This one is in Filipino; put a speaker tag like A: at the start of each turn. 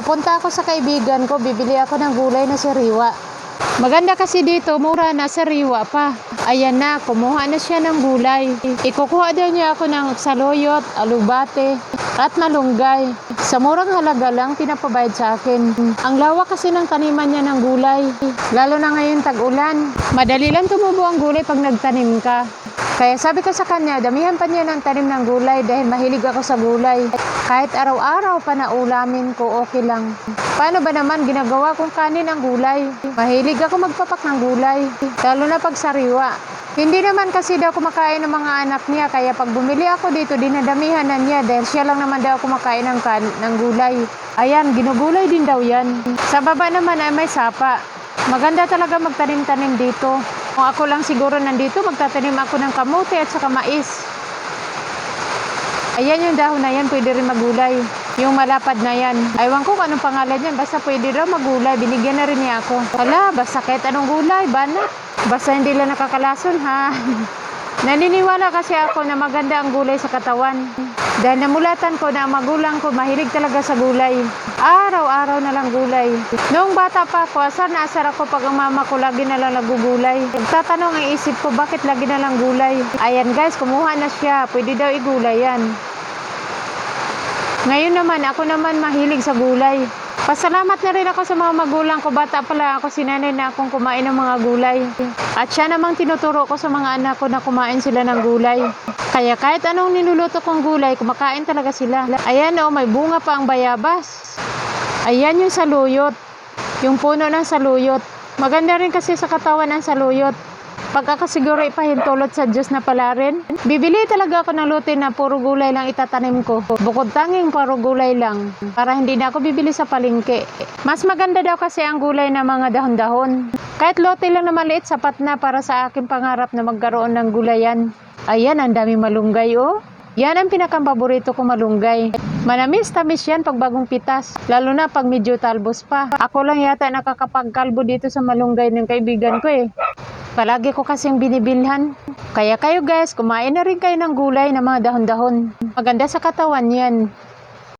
A: Pupunta ako sa kaibigan ko, bibili ako ng gulay na sariwa. Maganda kasi dito, mura na sariwa pa. Ayan na, kumuha na siya ng gulay. Ikukuha daw niya ako ng saloyot, alubate, at malunggay. Sa murang halaga lang, pinapabayad sa akin. Ang lawak kasi ng taniman niya ng gulay. Lalo na ngayon tag-ulan. Madali lang tumubo ang gulay pag nagtanim ka. Kaya sabi ko sa kanya, damihan pa niya ng tanim ng gulay dahil mahilig ako sa gulay. Kahit araw-araw pa na ulamin ko, okay lang. Paano ba naman ginagawa kong kanin ang gulay? Mahilig ako magpapak ng gulay, lalo na pag sariwa. Hindi naman kasi daw kumakain ng mga anak niya, kaya pag bumili ako dito, dinadamihan na niya dahil siya lang naman daw kumakain ng, kan ng gulay. Ayan, ginugulay din daw yan. Sa baba naman ay may sapa. Maganda talaga magtanim-tanim dito. Kung ako lang siguro nandito, magtatanim ako ng kamote at saka mais. Ayan yung dahon na yan, pwede rin magulay. Yung malapad na yan. Aywan ko kung anong pangalan yan, basta pwede raw magulay. Binigyan na rin niya ako. Hala, basta kahit anong gulay, bana. Basta hindi lang nakakalason, ha? Naniniwala kasi ako na maganda ang gulay sa katawan. Dahil namulatan ko na ang magulang ko mahilig talaga sa gulay. Araw-araw na lang gulay. Noong bata pa ako, asar na asar ako pag ang mama ko lagi na lang nagugulay. Tatanong ang isip ko, bakit lagi na lang gulay? Ayan guys, kumuha na siya. Pwede daw igulay yan. Ngayon naman, ako naman mahilig sa gulay. Pasalamat na rin ako sa mga magulang ko. Bata pala ako, sinanay na akong kumain ng mga gulay. At siya namang tinuturo ko sa mga anak ko na kumain sila ng gulay. Kaya kahit anong niluluto kong gulay, kumakain talaga sila. Ayan o, may bunga pa ang bayabas. Ayan yung saluyot. Yung puno ng saluyot. Maganda rin kasi sa katawan ang saluyot. Pagkakasiguro ipahintulot sa Diyos na pala rin. Bibili talaga ako ng lutin na puro gulay lang itatanim ko. Bukod tanging puro gulay lang. Para hindi na ako bibili sa palengke. Mas maganda daw kasi ang gulay na mga dahon-dahon. Kahit lote lang na maliit, sapat na para sa aking pangarap na magkaroon ng gulayan. Ayan, ang dami malunggay oh. Yan ang pinakapaborito ko malunggay. Manamis, tamis yan pag bagong pitas. Lalo na pag medyo talbos pa. Ako lang yata nakakapagkalbo dito sa malunggay ng kaibigan ko eh. Palagi ko kasing binibilhan. Kaya kayo guys, kumain na rin kayo ng gulay na mga dahon-dahon. Maganda sa katawan yan.